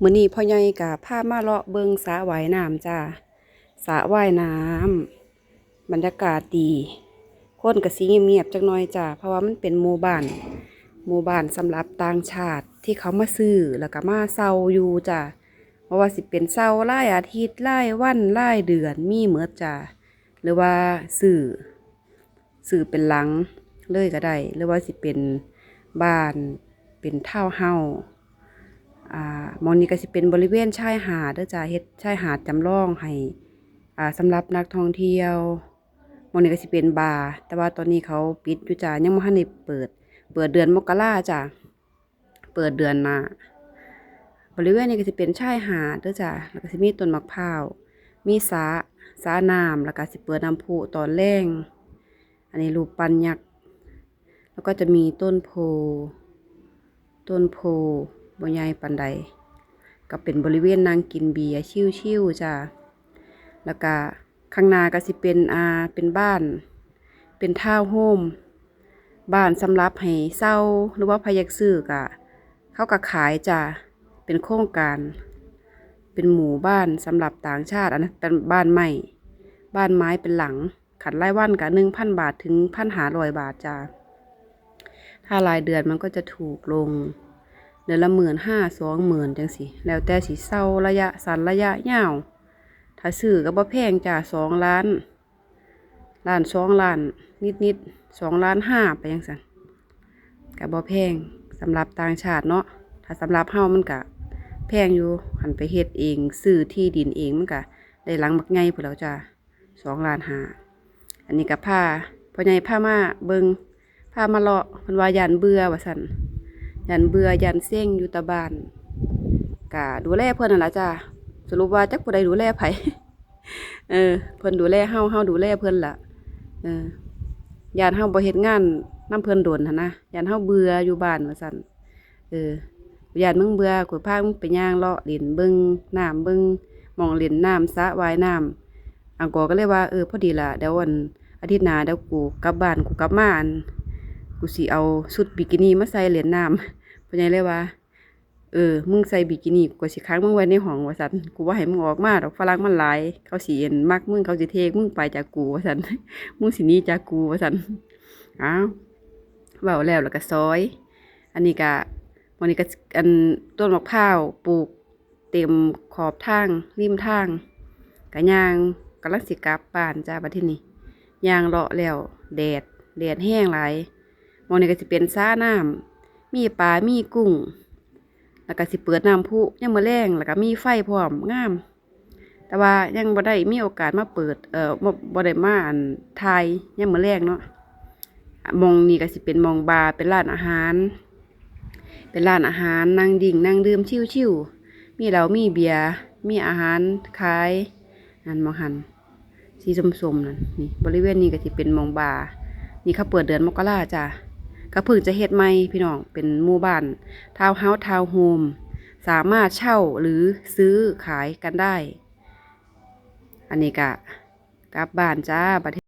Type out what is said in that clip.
มื้อนี้พ่อใหญ่ก็พามาเลาะเบิ่งสระว่ายน้ำจ้าสระว่ายน้ำบรรยากาศดีคนก็สิเงียบๆจักหน่อยจ้าเพราะว่ามันเป็นหมู่บ้านหมู่บ้านสำหรับต่างชาติที่เขามาซื้อแล้วก็มาเซาอยู่จ้าเพราะว่าสิเป็นเซารายอาทิตย์รายวันรายเดือนมีเหมือจ้าหรือว่าซื้อซื้อเป็นหลังเลยก็ได้หรือว่าสิเป็นบ้านเป็นเท่าเฮา อ่ามองนี้ก็สิเป็นบริเวณชายหาดเด้อจ้าเฮ็ดชายหาดจำลองให้อ่าสำหรับนักท่องเที่ยวมองนี้ก็สิเป็นบาร์แต่ว่าตอนนี้เขาปิดอยู่จ้ายังบ่ทันได้เปิด เปิดเดือนมกราจ้าเปิดเดือนหน้าบริเวณนี้ก็สิเป็นชายหาดเด้อจ้าแล้วก็สิมีต้นมะพร้าวมีสระสระน้ำแล้วก็สิเปิดน้ำพุตอนแรงอันนี้รูปปั้นยักษ์แล้วก็จะมีต้นโพต้นโพ บ่ใหญ่ปานใดก็เป็นบริเวณนางกินเบียร์ชิวๆจ้าแล้วก็ข้างหน้าก็สิเป็นอาเป็นบ้าน เป็นท่าวโฮมบ้านสำหรับให้เศร้าหรือว่าพยักซื้อกะเขาก็ขายจ้าเป็นโครงการ เป็นหมู่บ้านสำหรับต่างชาติอันนั้นเป็นบ้านใหม่บ้านไม้เป็นหลัง ขัดรายวันกะหนึ่งพันบาทถึงพันหาร้อยบาทจ้าถ้ารายเดือนมันก็จะถูกลง เดือนละหมื่นห้าสองหมื่นจังสิแล้วแต่สิเศร้าระยะสั้นระยะยาวถ้าซื้อก็บ่แพงจ้าสองล้านล้านสองล้านนิดนิดสองล้านห้าไปยังสันก็บ่แพงสำหรับต่างชาติเนาะถ้าสำหรับเฮามันก็แพงอยู่หันไปเฮ็ดเองซื้อที่ดินเองมันก็ได้หลังบักไงพุ่นแล้วจ้าสองล้านห้าอันนี้ก็ผ้าพ่อใหญ่ผ้ามาเบิงผ้ามาเลาะพิ่นว่ายันเบื่อว่าซั่น ยันเบื่อยันเส้งอยู่ตะบานกะดูแลเพิ่นนั่นล่ะจ้าสรุปว่าจักผู้ใดดูแลไผเออ เพิ่อนดูแลเฮาเฮาดูแลเพิ่อนละเออยานเฮาบ่เฮ็ดงานนํเพิ่อนโดนหั่นนะยานเฮาเบื่ออยู่บ้านว่าซั่นเออยานมึงเบื่อกูพามึงไปย่างเลาะเล่นเบิ่งน้ำเบิ่งมองเล่นน้ำสระว่ายน้ำอังกอร์ก็เลยว่าเออพอดีละเดี๋ยววันอาทิตย์หน้าเดี๋ยวกูกลับบ้านกูกลับมาอัน กูสิเอาชุดบิกินี่มาใส่เหรียญน้ำพ่อใหญ่เลยว่า เออ มึงใส่บิกินี่กูสิค้างมึงไว้ในห้องว่าสันกูว่าให้มึงออกมาดอกฝรั่งมันหลาย เขาสิเอ็นมักมึงเขาสิเทกมึงไปจากกูว่าสันมึงสินี้จากกูว่าสันอ้าวเบาแล้วแล้วก็ซอย อันนี้ก็วันนี้ก็อันต้นมะพร้าวปลูกเต็มขอบทางริมทางกะยางกำลังสิกลับบ้านจ้าบัดที่นี่ยางเลาะแล้วแดดแดดแห้งหลาย องนี้ก็สิเป็นซ่าน้ำมีปลา มีกุ้ง แล้วก็สิเปิดน้ำพุยังมือแรงแล้วก็มีไฟพร้อมงาม แต่ว่ายังบ่ได้มีโอกาสมาเปิด เอ่อบ่ได้มาอันทยยังมือแรงเนาะมองนี้ก็สิเป็นมองบาร์เป็นร้านอาหาร เป็นร้านอาหารนั่งดิ่งนั่งดื่มชิวๆมีเหล้ามีเบียร์มีอาหารขายนั่นมองหันสีส้มๆนั่นนี่บริเวณนี้ก็สิเป็นมองบาร์นี่เขาเปิดเดือนมกราจ้ะ ก็เพิ่งจะเฮ็ดใหม่พี่น้องเป็นหมู่บ้านทาวน์เฮาส์ทาวน์โฮมสามารถเช่าหรือซื้อขายกันได้ อันนี้กะกลับบ้านจ้าประเทศ